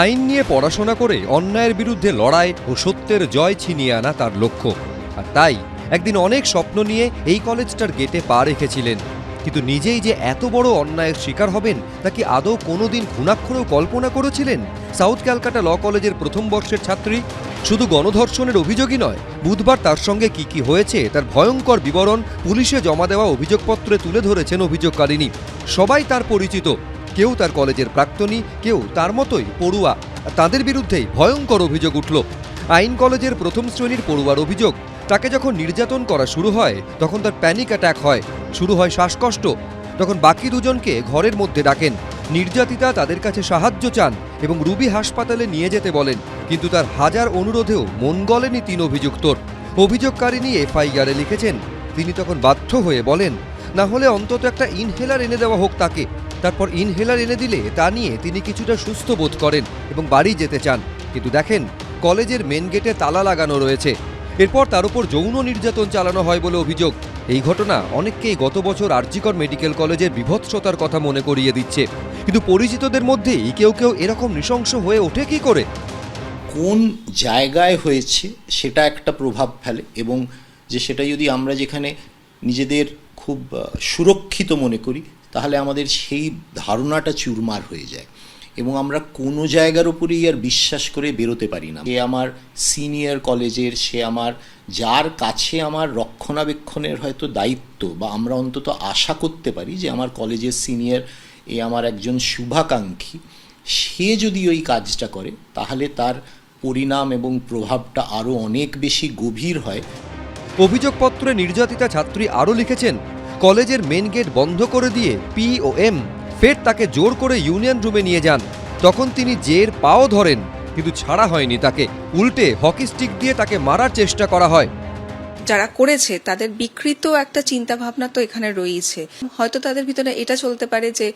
আইন নিয়ে পড়াশোনা করে অন্যায়ের বিরুদ্ধে লড়াই ও সত্যের জয় ছিনিয়ে আনা তার লক্ষ্য। আর তাই একদিন অনেক স্বপ্ন নিয়ে এই কলেজটার গেটে পা রেখেছিলেন। কিন্তু নিজেই যে এত বড় অন্যায়ের শিকার হবেন, তা কি আদৌ কোনোদিন ঘুণাক্ষরেও কল্পনা করেছিলেন? সাউথ ক্যালকাটা ল কলেজের প্রথম বর্ষের ছাত্রী? শুধু গণধর্ষণের অভিযোগই নয়, বুধবার তার সঙ্গে কি কি হয়েছে, তার ভয়ঙ্কর বিবরণ পুলিশে জমা দেওয়া অভিযোগপত্রে তুলে ধরেছেন অভিযোগকারিনী সবাই তার পরিচিত। কেউ তার কলেজের প্রাক্তনী, কেউ তার মতোই পড়ুয়া। তাদের বিরুদ্ধেই ভয়ঙ্কর অভিযোগ উঠল। আইন কলেজের প্রথম শ্রেণির পড়ুয়ার অভিযোগ, তাকে যখন নির্যাতন করা শুরু হয়, তখন তার প্যানিক অ্যাটাক হয়, শুরু হয় শ্বাসকষ্ট। তখন বাকি দুজনকে ঘরের মধ্যে ডাকেন। নির্যাতিতা তাদের কাছে সাহায্য চান এবং রুবি হাসপাতালে নিয়ে যেতে বলেন, কিন্তু তার হাজার অনুরোধেও মন গলেনি তিন অভিযুক্তর। অভিযোগকারিনী এফআইআরে লিখেছেন, তিনি তখন বাধ্য হয়ে বলেন, না হলে অন্তত একটা ইনহেলার এনে দেওয়া হোক তাকে। তারপর ইনহেলার এনে দিলে তা নিয়ে তিনি কিছুটা সুস্থ বোধ করেন এবং বাড়ি যেতে চান। কিন্তু দেখেন, কলেজের মেন গেটে তালা লাগানো রয়েছে। এরপর তার উপর যৌন নির্যাতন চালানো হয় বলে অভিযোগ। এই ঘটনা অনেককেই গত বছর আরজিকর মেডিকেল কলেজের বিভৎসতার কথা মনে করিয়ে দিচ্ছে। কিন্তু পরিচিতদের মধ্যেই কেউ কেউ এরকম নৃশংস হয়ে ওঠে কি করে? কোন জায়গায় হয়েছে সেটা একটা প্রভাব ফেলে এবং যে সেটা যদি আমরা যেখানে নিজেদের খুব সুরক্ষিত মনে করি তাহলে আমাদের সেই ধারণাটা চুরমার হয়ে যায়। এবং আমরা কোনো জায়গার উপরেই আর বিশ্বাস করে বেরোতে পারি না। সে আমার সিনিয়র কলেজের, সে আমার, যার কাছে আমার রক্ষণাবেক্ষণের হয়তো দায়িত্ব বা আমরা অন্তত আশা করতে পারি যে আমার কলেজের সিনিয়র এ আমার একজন শুভাকাঙ্ক্ষী, সে যদি ওই কাজটা করে, তাহলে তার পরিণাম এবং প্রভাবটা আরও অনেক বেশি গভীর হয়। অভিযোগপত্রে নির্যাতিতা ছাত্রী আরও লিখেছেন কলেজের মেন গেট বন্ধ করে দিয়ে পি ও এম ফের তাকে জোর করে ইউনিয়ন রুমে নিয়ে যান। তখন তিনি জের পাও ধরেন, কিন্তু ছাড়া হয়নি তাকে। উল্টে হকি স্টিক দিয়ে তাকে মারার চেষ্টা করা হয়। যারা করেছে, তাদের বিকৃত একটা চিন্তা ভাবনা তো এখানে রয়েছে। হয়তো তাদের ভিতরে এটা চলতে পারে যে,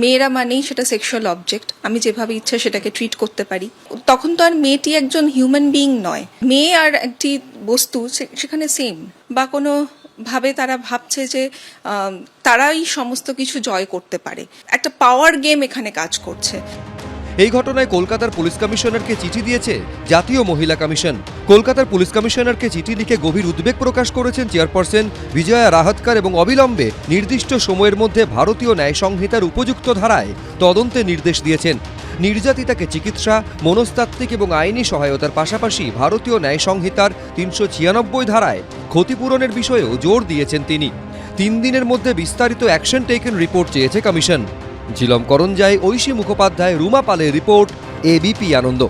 মেয়েরা মানেই সেটা সেক্সুয়াল অবজেক্ট আমি যেভাবে ইচ্ছা সেটাকে ট্রিট করতে পারি। তখন তো আর মেয়েটি একজন হিউম্যান বিইং নয়। মেয়ে আর একটি বস্তু সেখানে সেম বা কোনো ভাবে তারা ভাবছে যে তারাই সমস্ত কিছু জয় করতে পারে। একটা পাওয়ার গেম এখানে কাজ করছে। এই ঘটনায় কলকাতার পুলিশ কমিশনারকে চিঠি দিয়েছে জাতীয় মহিলা কমিশন। কলকাতার পুলিশ কমিশনারকে চিঠি লিখে গভীর উদ্বেগ প্রকাশ করেছেন চেয়ারপারসন বিজয়া রাহাতকার এবং অবিলম্বে নির্দিষ্ট সময়ের মধ্যে ভারতীয় ন্যায় সংহিতার উপযুক্ত ধারায় তদন্তে নির্দেশ দিয়েছেন। নির্যাতিতাকে চিকিৎসা, মনস্তাত্ত্বিক এবং আইনি সহায়তার পাশাপাশি ভারতীয় ন্যায় সংহিতার তিনশো ছিয়ানব্বই ধারায় ক্ষতিপূরণের বিষয়েও জোর দিয়েছেন তিনি। তিন দিনের মধ্যে বিস্তারিত অ্যাকশন টেকেন রিপোর্ট চেয়েছে কমিশন। ঝিলম করঞ্জায় ঐশী মুখোপাধ্যায় রুমা পালের রিপোর্ট এবিপি আনন্দ।